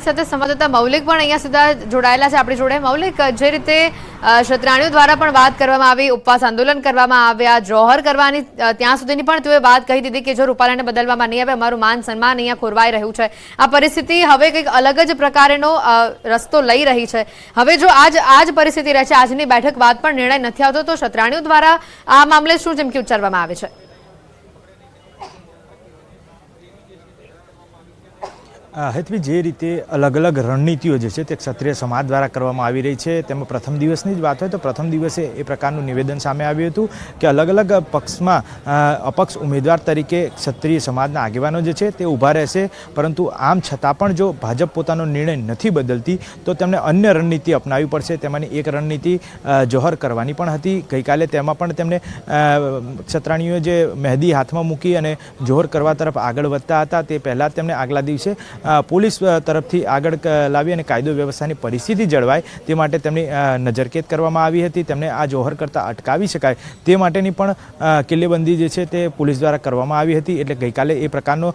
સાથે સંવાદદાતા મૌલિક પણ અહીંયા સીધા જોડાયેલા છે આપણી જોડે. મૌલિક, જે રીતે ક્ષત્રાણીઓ દ્વારા પણ વાત કરવામાં આવી, ઉપવાસ આંદોલન કરવામાં આવ્યા, જોહર કરવાની ત્યાં સુધીની પણ તેઓએ વાત કહી દીધી કે જો રૂપાલાને બદલવામાં નહીં આવે, અમારું માન સન્માન અહીંયા ખોરવાઈ રહ્યું છે. આ પરિસ્થિતિ હવે કંઈક અલગ જ પ્રકારનો રસ્તો લઈ રહી છે. હવે જો આજ આ જ પરિસ્થિતિ રહે છે, આજની બેઠક બાદ પણ નિર્ણય નથી આવતો, તો ક્ષત્રાણીઓ દ્વારા આ મામલે શું ચીમકી ઉચ્ચારવામાં આવે છે? હેતવી જે રીતે અલગ અલગ રણનીતિઓ જે છે તે ક્ષત્રિય સમાજ દ્વારા કરવામાં આવી રહી છે, તેમાં પ્રથમ દિવસની જ વાત હોય તો પ્રથમ દિવસે એ પ્રકારનું નિવેદન સામે આવ્યું હતું કે અલગ અલગ પક્ષમાં અપક્ષ ઉમેદવાર તરીકે ક્ષત્રિય સમાજના આગેવાનો જે છે તે ઊભા રહેશે. પરંતુ આમ છતાં પણ જો ભાજપ પોતાનો નિર્ણય નથી બદલતી, તો તેમણે અન્ય રણનીતિ અપનાવવી પડશે. તેમાંની એક રણનીતિ જોહર કરવાની પણ હતી. ગઈકાલે તેમાં પણ તેમણે ક્ષત્રાણીઓએ જે મહેદી હાથમાં મૂકી અને જોહર કરવા તરફ આગળ વધતા હતા, તે પહેલાં તેમણે આગલા દિવસે પોલીસ તરફથી આગળ લાવી અને કાયદો વ્યવસ્થાની પરિસ્થિતિ જળવાય તે માટે તેમની નજરકેદ કરવામાં આવી હતી. તેમને આ જોહર કરતાં અટકાવી શકાય તે માટેની પણ કિલ્લેબંધી જે છે તે પોલીસ દ્વારા કરવામાં આવી હતી. એટલે ગઈકાલે એ પ્રકારનો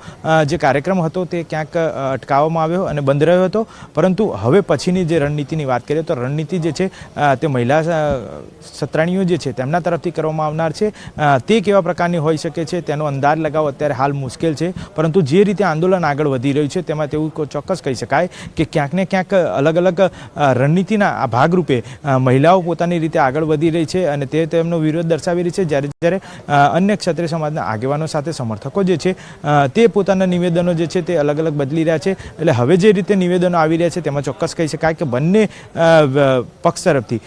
જે કાર્યક્રમ હતો તે ક્યાંક અટકાવવામાં આવ્યો અને બંધ રહ્યો હતો. પરંતુ હવે પછીની જે રણનીતિની વાત કરીએ તો રણનીતિ જે છે તે મહિલા સત્રાણીઓ જે છે તેમના તરફથી કરવામાં આવનાર છે. તે કેવા પ્રકારની હોઈ શકે છે? તેનો અંદાજ લગાવવો અત્યારે હાલ મુશ્કેલ છે. પરંતુ જે રીતે આંદોલન આગળ વધી રહ્યું છે તેમાં તેવું કો- ચોક્કસ કહી શકાય કે ક્યાંક ને ક્યાંક અલગ અલગ રણનીતિના આ ભાગરૂપે મહિલાઓ પોતાની રીતે આગળ વધી રહી છે અને તે તેમનો વિરોધ દર્શાવી રહી છે. જ્યારે જ્યારે અન્ય ક્ષત્રિય સમાજના આગેવાનો સાથે સમર્થકો જે છે તે પોતાના નિવેદનો જે છે તે અલગ અલગ બદલી રહ્યા છે. એટલે હવે જે રીતે નિવેદનો આવી રહ્યા છે તેમાં ચોક્કસ કહી શકાય કે બંને પક્ષ તરફથી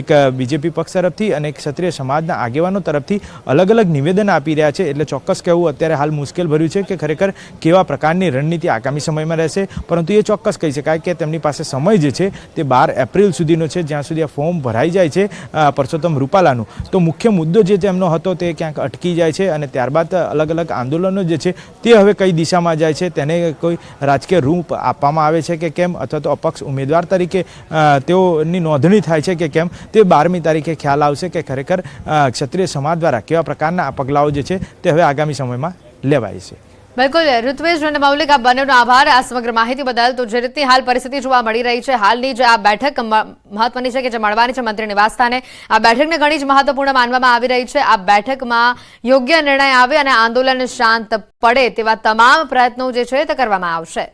એક બીજેપી પક્ષ તરફથી અને ક્ષત્રિય સમાજના આગેવાનો તરફથી અલગ અલગ નિવેદન આપી રહ્યા છે. એટલે ચોક્કસ કહેવું અત્યારે હાલ મુશ્કેલ ભર્યું છે કે ખરેખર કેવા પ્રકારની રણનીતિ આગામી સમયમાં રહેશે. પરંતુ એ ચોક્કસ કહી શકાય કે તેમની પાસે સમય જે છે, તે બાર એપ્રિલ સુધીનો છે, જ્યાં સુધી આ ફોર્મ ભરાઈ જાય છે પરસોત્તમ રૂપાલાનું. તો મુખ્ય મુદ્દો જે તેમનો હતો તે ક્યાંક અટકી જાય છે અને ત્યારબાદ અલગ અલગ આંદોલનો જે છે, તે હવે કઈ દિશામાં જાય છે, તેને કોઈ રાજકીય રૂપ આપવામાં આવે છે કે કેમ અથવા તો અપક્ષ ઉમેદવાર તરીકે તેઓની નોંધણી થાય છે કે કેમ, તે બારમી તારીખે ખ્યાલ આવશે કે ખરેખર ક્ષત્રિય સમાજ દ્વારા કેવા પ્રકારના આ પગલાઓ જે છે, તે હવે આગામી સમયમાં લેવાય છે. બિલકુલ ઋત્વેશ અને મૌલિક આ બંનેનો આભાર. આ સમગ્ર માહિતી બદલ તો જે રીતની હાલ પરિસ્થિતિ જોવા મળી રહી છે, હાલની જે આ બેઠક મહત્વની છે કે જે મળવાની છે મંત્રી નિવાસસ્થાને આ બેઠકને ઘણી જ મહત્વપૂર્ણ માનવામાં આવી રહી છે. આ બેઠકમાં યોગ્ય નિર્ણય આવે અને આંદોલન શાંત પડે તેવા તમામ પ્રયત્નો જે છે તે કરવામાં આવશે.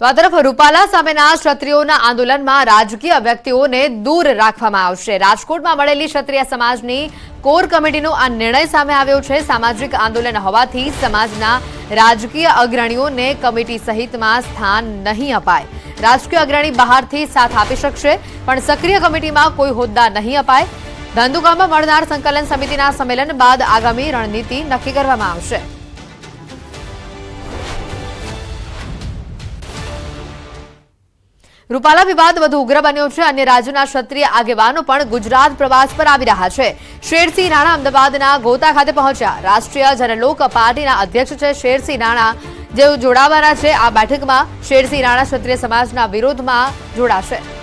તો આ તરફ રૂપાલા સામેના ક્ષત્રિયોના આંદોલનમાં રાજકીય વ્યક્તિઓને દૂર રાખવામાં આવશે. રાજકોટમાં મળેલી ક્ષત્રિય સમાજની કોર કમિટીનો આ નિર્ણય સામે આવ્યો છે. સામાજિક આંદોલન હોવાથી સમાજના રાજકીય અગ્રણીઓને કમિટી સહિતમાં સ્થાન નહીં અપાય. રાજકીય અગ્રણી બહારથી સાથ આપી શકશે, પણ સક્રિય કમિટીમાં કોઈ હોદ્દા નહીં અપાય. ધંધુકામાં મળનાર સંકલન સમિતિના સંમેલન બાદ આગામી રણનીતિ નક્કી કરવામાં આવશે. રૂપાલા વિવાદ વધુ ઉગ્ર બન્યો છે અને રાજ્યના ક્ષત્રિય આગેવાનો પણ ગુજરાત પ્રવાસ પર આવી રહ્યા છે. શેરસિંહ રાણા અમદાવાદના ગોતા ખાતે પહોંચ્યા. રાષ્ટ્રીય જનલોક પાર્ટીના અધ્યક્ષ છે શેરસિંહ રાણા. જેઓ જોડાવાના છે. આ બેઠકમાં શેરસિંહ રાણા ક્ષત્રિય સમાજના વિરોધમાં જોડાશે.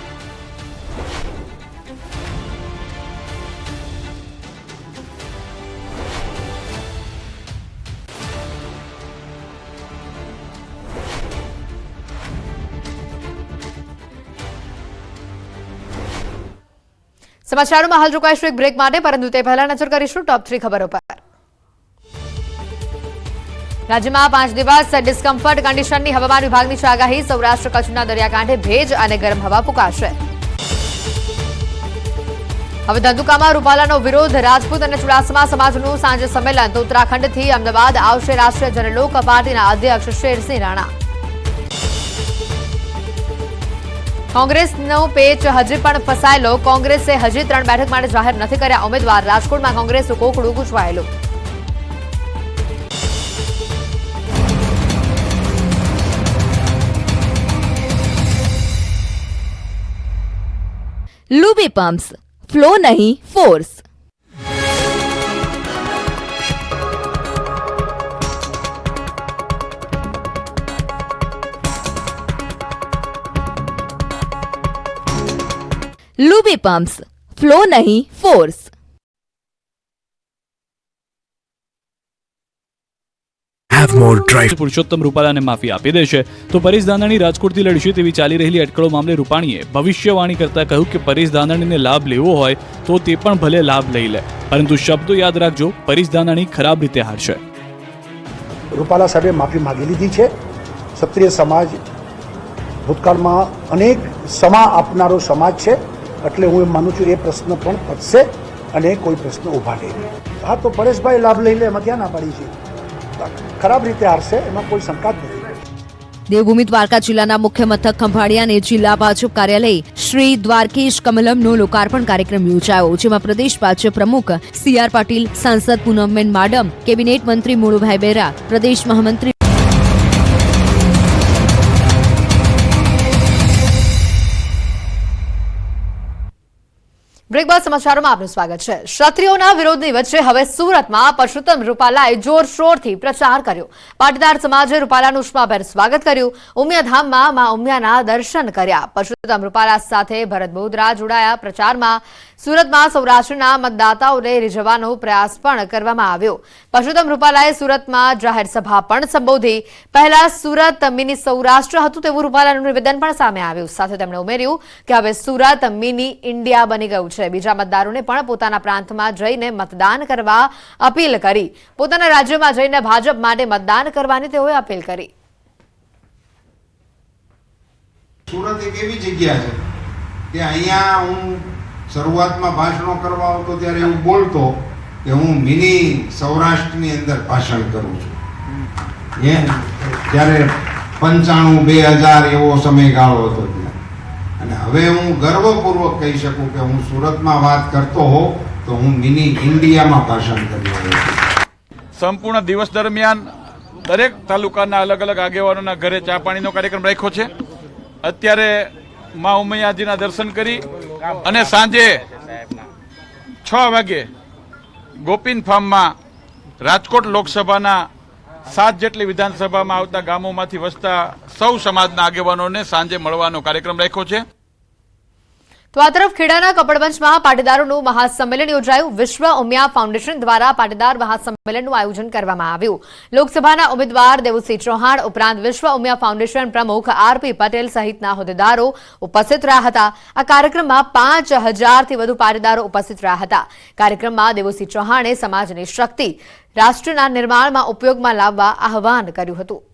સમાચારોમાં હાલ રોકાઈશું એક બ્રેક માટે, પરંતુ તે પહેલા નજર કરીશું ટોપ થ્રી ખબરો પર. રાજ્યમાં પાંચ દિવસ ડિસ્કમ્ફર્ટ કન્ડિશનની હવામાન વિભાગની આગાહી, સૌરાષ્ટ્ર કચ્છના દરિયાકાંઠે ભેજ અને ગરમ હવા ફૂંકાશે. હવે ધંધુકામાં રૂપાલાનો વિરોધ, રાજપૂત અને ચુડાસમા સમાજનું સાંજે સંમેલન, તો ઉત્તરાખંડથી અમદાવાદ આવશે રાષ્ટ્રીય જનલોક પાર્ટીના અધ્યક્ષ શેરસિંહ રાણા. કોંગ્રેસનો પેચ હજી પણ ફસાયેલો. કોંગ્રેસે હજી ત્રણ બેઠક માટે જાહેર નથી કર્યા. ઉમેદવાર રાજકોટમાં કોંગ્રેસનું કોકડું ગુંચવાયેલું. લુબી પમ્પ્સ, ફ્લો નહીં, ફોર્સ. લુબી પમ્પ્સ ફ્લો નહીં ફોર્સ પુરુષોત્તમ રૂપાલાને માફી આપી દેશે તો પરેશ ધાનાણી રાજકોટથી લડશે તેવી ચાલી રહેલી અટકળો મામલે રૂપાણીએ ભવિષ્યવાણી કરતા કહ્યું કે પરેશ ધાનાણીને લાભ લેવો હોય તો તે પણ ભલે લાભ લઈ લે. પરંતુ શબ્દો યાદ રાખજો પરેશ ધાનાણી ખરાબ રીતે હારશે. રૂપાલા સાહેબે માફી માગી લીધી છે. ક્ષત્રિય સમાજ ભૂતકાળમાં અનેક સમા આપનારો સમાજ છે. એટલે હું એમ માનું છું, એ પ્રશ્ન પણ પતશે અને કોઈ પ્રશ્ન ઊભા નહીં હા, તો પરેશભાઈ લાભ લઈ લે, એમાં ક્યાં ના પાડી છે? ખરાબ રીતે હારશે, એમાં કોઈ શંકા જ નથી. દેવભૂમિ દ્વારકા જિલ્લાના મુખ્ય મથક ખંભાળિયાને જિલ્લા ભાજપ કાર્યાલય શ્રી દ્વારકેશ કમલમનો લોકાર્પણ કાર્યક્રમ યોજાયો, જેમાં પ્રદેશ ભાજપ પ્રમુખ સી આર પાટીલ, સાંસદ પૂનમબેન માડમ, કેબિનેટ મંત્રી મુળુભાઈ બેરા, પ્રદેશ મહામંત્રી બ્રેક સમાચારોમાં આપનું સ્વાગત છે. ક્ષત્રિયોના વિરોધની વચ્ચે હવે સુરતમાં પરસોત્તમ રૂપાલાએ જોરશોરથી પ્રચાર કર્યો. પાટીદાર સમાજે રૂપાલાનું ઉષ્માભેર સ્વાગત કર્યું. ઉમિયાધામમાં મા ઉમિયાના દર્શન કર્યા. પરસોત્તમ રૂપાલા સાથે ભરત બોધરા જોડાયા પ્રચારમાં. સુરતમાં સૌરાષ્ટ્રના મતદાતાઓને રીઝવવાનો પ્રયાસ પણ કરવામાં આવ્યો. પરસોત્તમ રૂપાલાએ સુરતમાં જાહેર સભા પણ સંબોધી. પહેલા સુરત મિની સૌરાષ્ટ્ર હતું તેવું રૂપાલાનું નિવેદન પણ સામે આવ્યું. સાથે તેમણે ઉમેર્યું કે હવે સુરત મિની ઇન્ડિયા બની ગયું છે. બીજા મતદારોને પણ પોતાના પ્રાંતમાં જઈને મતદાન કરવા અપીલ કરી. પોતાના રાજ્યમાં જઈને ભાજપ માટે મતદાન કરવાની તેઓએ અપીલ કરી. સુરત એક એવી જગ્યા છે કે અહીંયા હું શરૂઆતમાં ભાષણો કરવા આવતો ત્યારે એવું બોલતો કે હું મિની સૌરાષ્ટ્રની અંદર ભાષણ કરું છું. એ ત્યારે પંચાણું બે હજાર એવો સમયગાળો હતો ત્યાં. અને હવે હું ગર્વપૂર્વક કહી શકું કે હું સુરતમાં વાત કરતો હોઉં તો હું મિની ઇન્ડિયામાં ભાષણ કરી રહ્યો છું. સંપૂર્ણ દિવસ દરમિયાન દરેક તાલુકાના અલગ અલગ આગેવાનોના ઘરે ચા પાણીનો કાર્યક્રમ રાખ્યો છે. અત્યારે મા ઉમૈયાજીના દર્શન કરી અને સાંજે છ વાગે ગોપીન ફાર્મમાં રાજકોટ લોકસભાના સાત જેટલી વિધાનસભામાં આવતા ગામોમાંથી વસતા સૌ સમાજના આગેવાનોને સાંજે મળવાનો કાર્યક્રમ રાખ્યો છે. તો આ તરફ ખેડાના કપડવંશમાં પાટીદારોનું મહાસંમેલન યોજાયું. વિશ્વ ઉમિયા ફાઉન્ડેશન દ્વારા પાટીદાર મહાસંમેલનનું આયોજન કરવામાં આવ્યું. લોકસભાના ઉમેદવાર દેવુસિંહ ચૌહાણ ઉપરાંત વિશ્વ ઉમિયા ફાઉન્ડેશન પ્રમુખ આરપી પટેલ સહિતના હોદ્દેદારો ઉપસ્થિત રહ્યા હતા. આ કાર્યક્રમમાં પાંચ હજારથી વધુ પાટીદારો ઉપસ્થિત રહ્યા હતા. કાર્યક્રમમાં દેવુસિંહ ચૌહાણે સમાજની શક્તિ રાષ્ટ્રના નિર્માણમાં ઉપયોગમાં લાવવા આહવાન કર્યું હતું.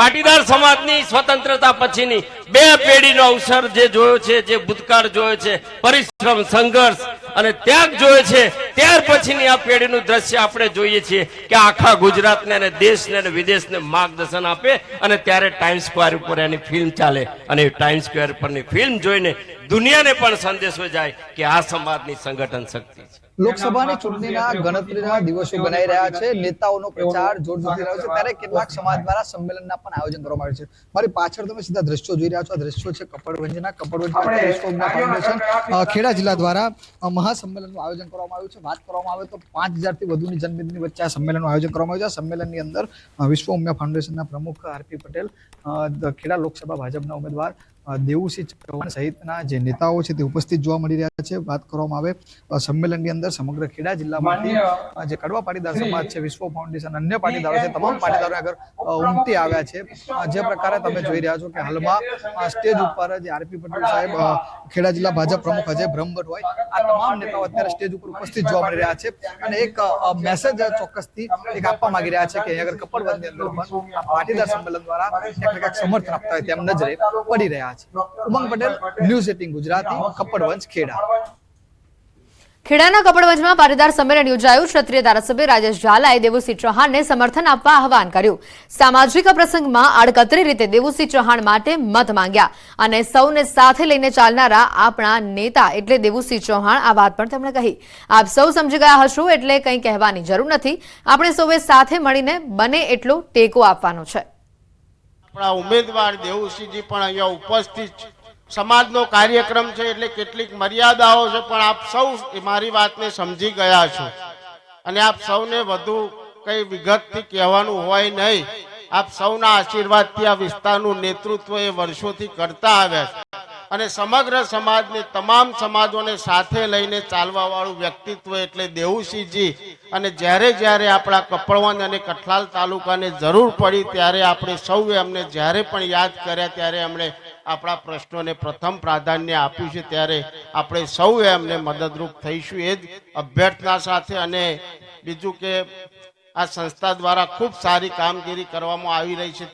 પાટીદાર સમાજની સ્વતંત્રતા પછીની બે પેઢીનો અવસર જે જોયો છે, જે ભૂતકાળ જોયો છે, પરિશ્રમ, સંઘર્ષ અને ત્યાગ જોયો છે, ત્યાર પછીની આ પેઢીનું દ્રશ્ય આપણે જોઈએ છીએ કે આખા ગુજરાતને અને દેશને અને વિદેશને માર્ગદર્શન આપે અને ત્યારે ટાઈમ સ્ક્વેર ઉપર એની ફિલ્મ ચાલે. અને ટાઈમ સ્ક્વેર પરની ફિલ્મ જોઈને દુનિયાને પણ સંદેશો જાય કે આ સમાજની સંગઠન શક્તિ છે. લોકસભાની ચૂંટણીના ગણતરીના દિવસો બનાવી રહ્યા છે. નેતાઓનો પ્રચાર જોર જોડી રહ્યો છે. ત્યારે કેટલાક સમાજ દ્વારા સંમેલનના પણ આયોજન કરવામાં આવ્યું છે. મારી પાછળ તમે સીધા દ્રશ્યો જોઈ રહ્યા છો. આ દ્રશ્યો છે કપડવંજના. કપડવંજ ફાઉન્ડેશન. ખેડા જિલ્લા દ્વારા મહાસંમેલનનું આયોજન કરવામાં આવ્યું છે. વાત કરવામાં આવે તો પાંચ હજારથી વધુની જનમેદની વચ્ચે આ સંમેલનનું આયોજન કરવામાં આવ્યું છે. આ સંમેલનની અંદર વિશ્વ ઉમિયા ફાઉન્ડેશનના પ્રમુખ આરપી પટેલ ખેડા લોકસભા ભાજપના ઉમેદવાર દેવુસિંહ ચૌહાણ સહિતના જે નેતાઓ છે તે ઉપસ્થિત જોવા મળી રહ્યા છે. વાત કરવામાં આવે સંમેલનની અંદર સમગ્ર ખેડા જિલ્લામાંથી જે કડવા પાટીદાર સમાજ છે વિશ્વ ફાઉન્ડેશન અન્ય પાટીદારો છે તમામ પાટીદારો આગળ ઉમટી આવ્યા છે. જે પ્રકારે તમે જોઈ રહ્યા છો કે હાલમાં સ્ટેજ ઉપર જે આરપી પટેલ સાહેબ ખેડા જિલ્લા ભાજપ પ્રમુખ અજય બ્રહ્મભટ્ટ હોય આ તમામ નેતાઓ અત્યારે સ્ટેજ ઉપર ઉપસ્થિત જોવા મળી રહ્યા છે. અને એક મેસેજ ચોક્કસથી એક આપવા માંગી રહ્યા છે કે અહીંયા આગળ કપડવંદની અંદર પાટીદાર સંમેલન દ્વારા સમર્થન આપતા હોય તેમ નજરે પડી રહ્યા છે. Umang Patel news eighteen Gujarati Kapadvanj Kheda. ખેડાના કપડવંજમાં પાટીદાર સંમેલન યોજાયું. ક્ષત્રિય ધારાસભ્ય રાજેશ ઝાલાએ દેવુસિંહ ચૌહાણને સમર્થન આપવા આહવાન કર્યું. સામાજિક પ્રસંગમાં આડકતરી રીતે દેવુસિંહ ચૌહાણ માટે મત માંગ્યા અને સૌને સાથે લઈને ચાલનારા આપણા નેતા એટલે દેવુસિંહ ચૌહાણ આ વાત પણ તેમણે કહી. આપ સૌ સમજી ગયા હશો એટલે કંઈ કહેવાની જરૂર નથી. આપણે સૌએ સાથે મળીને બને એટલો ટેકો આપવાનો છે. આપણા ઉમેદવાર દેવુસિંહજી પણ અહીંયા ઉપસ્થિત સમાજનો કાર્યક્રમ છે એટલે કેટલીક મર્યાદાઓ છે, પણ આપ સૌ મારી વાતને સમજી ગયા છો. અને આપ સૌને વધુ કઈ વિગતથી કહેવાનું હોય નહીં. આપ સૌના આશીર્વાદથી આ વિસ્તારનું નેતૃત્વ એ વર્ષોથી કરતા આવ્યા છે. અને સમગ્ર સમાજને, તમામ સમાજોને સાથે લઈને ચાલવા વાળું વ્યક્તિત્વ એટલે દેવુસિંહજી. અને જ્યારે જ્યારે આપણા કપડવંજ અને કઠલાલ તાલુકાને જરૂર પડી ત્યારે આપણે સૌએ અમને જ્યારે પણ યાદ કર્યા ત્યારે એમણે આપણા પ્રશ્નોને પ્રથમ પ્રાધાન્ય આપ્યું છે ત્યારે આપણે સૌએ એમને મદદરૂપ થઈશું. એ જ અભ્યર્થના સાથે અને બીજું કે આ સંસ્થા દ્વારા ખૂબ સારી કામગીરી કરવામાં આવી રહી છે.